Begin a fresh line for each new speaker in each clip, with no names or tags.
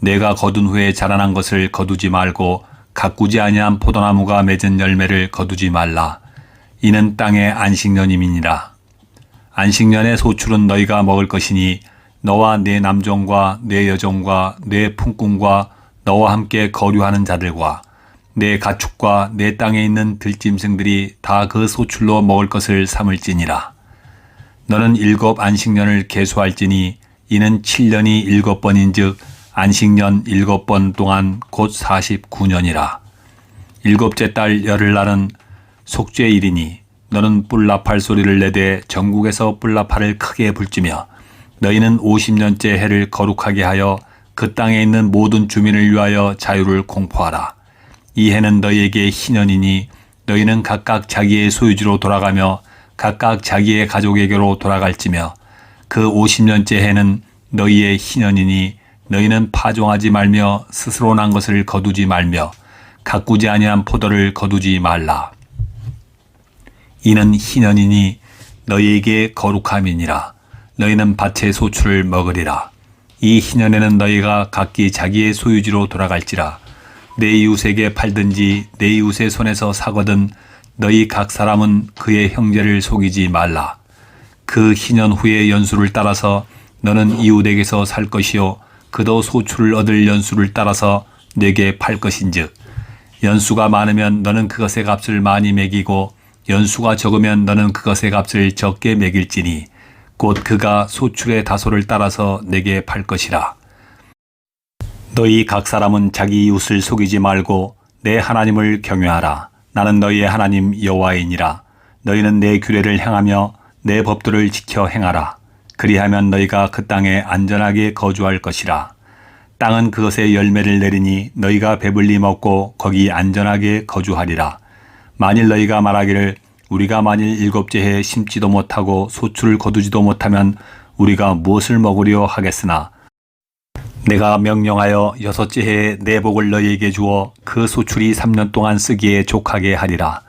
내가 거둔 후에 자라난 것을 거두지 말고 가꾸지 아니한 포도나무가 맺은 열매를 거두지 말라. 이는 땅의 안식년임이니라. 안식년의 소출은 너희가 먹을 것이니 너와 네 남종과 네 여종과 네 품꾼과 너와 함께 거류하는 자들과 내 가축과 내 땅에 있는 들짐승들이 다 그 소출로 먹을 것을 삼을지니라. 너는 일곱 안식년을 계수할지니 이는 7년이 일곱 번인즉 안식년 일곱 번 동안 곧 49년이라. 일곱째 달 열흘날은 속죄일이니 너는 뿔나팔 소리를 내되 전국에서 뿔나팔을 크게 불지며 너희는 50년째 해를 거룩하게 하여 그 땅에 있는 모든 주민을 위하여 자유를 공포하라. 이 해는 너희에게 희년이니 너희는 각각 자기의 소유지로 돌아가며 각각 자기의 가족에게로 돌아갈지며 그 50년째 해는 너희의 희년이니 너희는 파종하지 말며 스스로 난 것을 거두지 말며 가꾸지 아니한 포도를 거두지 말라. 이는 희년이니 너희에게 거룩함이니라. 너희는 밭의 소출을 먹으리라. 이 희년에는 너희가 각기 자기의 소유지로 돌아갈지라. 내 이웃에게 팔든지 내 이웃의 손에서 사거든 너희 각 사람은 그의 형제를 속이지 말라. 그 희년 후의 연수를 따라서 너는 이웃에게서 살 것이요 그도 소출을 얻을 연수를 따라서 내게 팔 것인즉 연수가 많으면 너는 그것의 값을 많이 매기고 연수가 적으면 너는 그것의 값을 적게 매길지니 곧 그가 소출의 다소를 따라서 내게 팔 것이라. 너희 각 사람은 자기 이웃을 속이지 말고 내 하나님을 경외하라. 나는 너희의 하나님 여호와이니라. 너희는 내 규례를 행하며 내 법도를 지켜 행하라. 그리하면 너희가 그 땅에 안전하게 거주할 것이라. 땅은 그것의 열매를 내리니 너희가 배불리 먹고 거기 안전하게 거주하리라. 만일 너희가 말하기를 우리가 만일 일곱째 해에 심지도 못하고 소출을 거두지도 못하면 우리가 무엇을 먹으려 하겠으나 내가 명령하여 여섯째 해에 내 복을 너희에게 주어 그 소출이 3년 동안 쓰기에 족하게 하리라.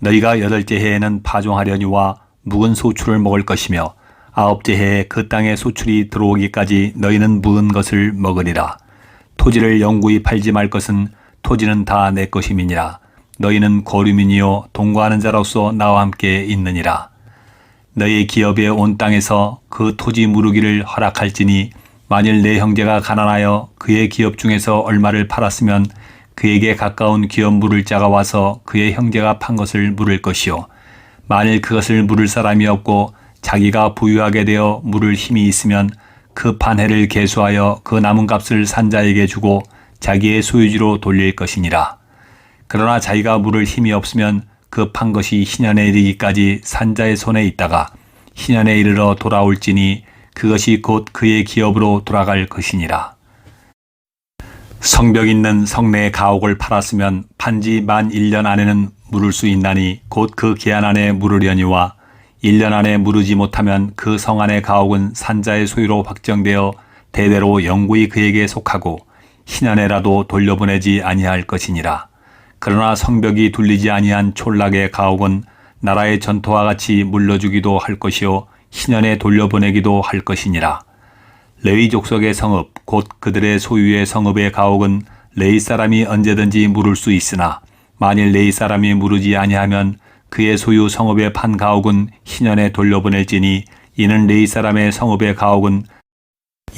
너희가 여덟째 해에는 파종하려니와 묵은 소출을 먹을 것이며 아홉째 해에 그 땅에 소출이 들어오기까지 너희는 묵은 것을 먹으리라. 토지를 영구히 팔지 말 것은 토지는 다 내 것임이니라. 너희는 고류민이요 동거하는 자로서 나와 함께 있느니라. 너희 기업의 온 땅에서 그 토지 무르기를 허락할지니 만일 내 형제가 가난하여 그의 기업 중에서 얼마를 팔았으면 그에게 가까운 기업 물을 자가 와서 그의 형제가 판 것을 물을 것이요. 만일 그것을 물을 사람이 없고 자기가 부유하게 되어 물을 힘이 있으면 그 판해를 계수하여 그 남은 값을 산 자에게 주고 자기의 소유지로 돌릴 것이니라. 그러나 자기가 물을 힘이 없으면 그 판 것이 희년에 이르기까지 산자의 손에 있다가 희년에 이르러 돌아올지니 그것이 곧 그의 기업으로 돌아갈 것이니라. 성벽 있는 성내의 가옥을 팔았으면 판지 만 1년 안에는 물을 수 있나니 곧 그 기한 안에 물으려니와 1년 안에 물으지 못하면 그 성 안의 가옥은 산자의 소유로 확정되어 대대로 영구히 그에게 속하고 희년에라도 돌려보내지 아니할 것이니라. 그러나 성벽이 둘리지 아니한 촌락의 가옥은 나라의 전토와 같이 물려주기도 할 것이요 희년에 돌려보내기도 할 것이니라. 레위 족속의 성읍 곧 그들의 소유의 성읍의 가옥은 레이 사람이 언제든지 물을 수 있으나 만일 레이 사람이 물으지 아니하면 그의 소유 성읍의 판 가옥은 희년에 돌려보낼지니 이는 레이 사람의 성읍의 가옥은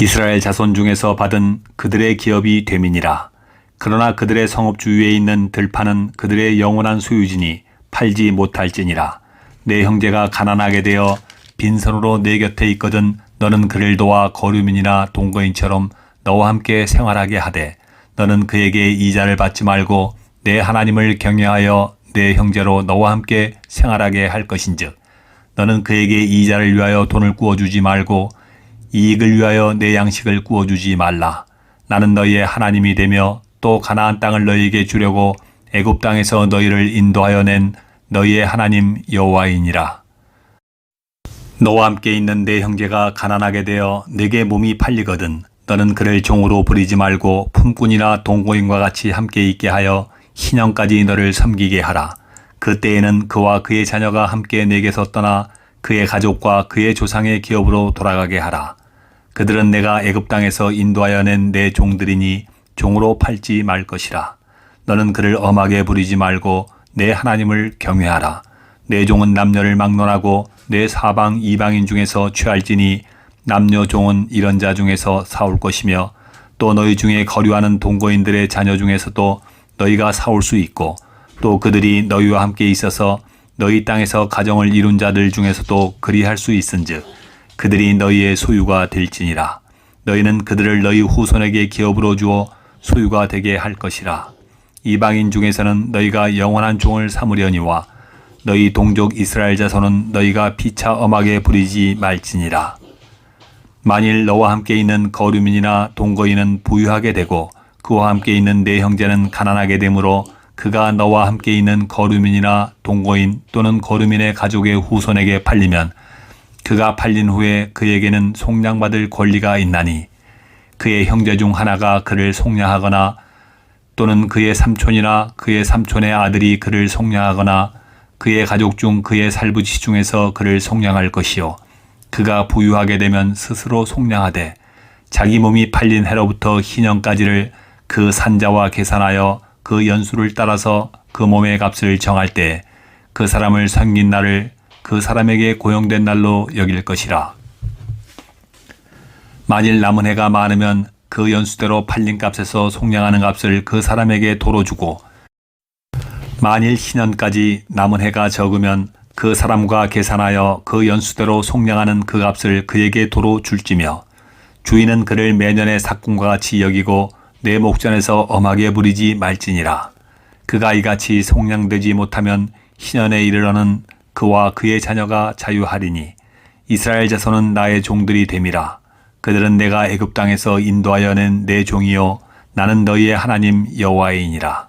이스라엘 자손 중에서 받은 그들의 기업이 됨이니라. 그러나 그들의 성읍 주위에 있는 들판은 그들의 영원한 소유지니 팔지 못할지니라. 내 형제가 가난하게 되어 빈손으로 내 곁에 있거든 너는 그를 도와 거류민이나 동거인처럼 너와 함께 생활하게 하되 너는 그에게 이자를 받지 말고 내 하나님을 경외하여 내 형제로 너와 함께 생활하게 할 것인즉 너는 그에게 이자를 위하여 돈을 구워주지 말고 이익을 위하여 내 양식을 구워주지 말라. 나는 너희의 하나님이 되며 또 가나안 땅을 너희에게 주려고 애굽 땅에서 너희를 인도하여 낸 너희의 하나님 여호와이니라. 너와 함께 있는 내 형제가 가난하게 되어 내게 몸이 팔리거든 너는 그를 종으로 부리지 말고 품꾼이나 동거인과 같이 함께 있게 하여 희년까지 너를 섬기게 하라. 그때에는 그와 그의 자녀가 함께 내게서 떠나 그의 가족과 그의 조상의 기업으로 돌아가게 하라. 그들은 내가 애굽 땅에서 인도하여 낸 내 종들이니 종으로 팔지 말 것이라. 너는 그를 엄하게 부리지 말고 내 하나님을 경외하라. 내 종은 남녀를 막론하고 내 사방 이방인 중에서 취할지니 남녀 종은 이런 자 중에서 사올 것이며 또 너희 중에 거류하는 동거인들의 자녀 중에서도 너희가 사올 수 있고 또 그들이 너희와 함께 있어서 너희 땅에서 가정을 이룬 자들 중에서도 그리할 수 있은즉 그들이 너희의 소유가 될지니라. 너희는 그들을 너희 후손에게 기업으로 주어 소유가 되게 할 것이라. 이방인 중에서는 너희가 영원한 종을 삼으려니와 너희 동족 이스라엘 자손은 너희가 피차 엄하게 부리지 말지니라. 만일 너와 함께 있는 거류민이나 동거인은 부유하게 되고 그와 함께 있는 내 형제는 가난하게 되므로 그가 너와 함께 있는 거류민이나 동거인 또는 거류민의 가족의 후손에게 팔리면 그가 팔린 후에 그에게는 속량받을 권리가 있나니 그의 형제 중 하나가 그를 속량하거나 또는 그의 삼촌이나 그의 삼촌의 아들이 그를 속량하거나 그의 가족 중 그의 살부치 중에서 그를 속량할 것이요. 그가 부유하게 되면 스스로 속량하되 자기 몸이 팔린 해로부터 희년까지를 그 산자와 계산하여 그 연수를 따라서 그 몸의 값을 정할 때 그 사람을 섬긴 날을 그 사람에게 고용된 날로 여길 것이라. 만일 남은 해가 많으면 그 연수대로 팔린 값에서 속량하는 값을 그 사람에게 도로 주고 만일 희년까지 남은 해가 적으면 그 사람과 계산하여 그 연수대로 속량하는 그 값을 그에게 도로 줄지며 주인은 그를 매년의 삭군과 같이 여기고 내 목전에서 엄하게 부리지 말지니라. 그가 이같이 속량되지 못하면 희년에 이르러는 그와 그의 자녀가 자유하리니 이스라엘 자손은 나의 종들이 됨이라. 그들은 내가 애굽 땅에서 인도하여 낸 내 종이요 나는 너희의 하나님 여호와이니라.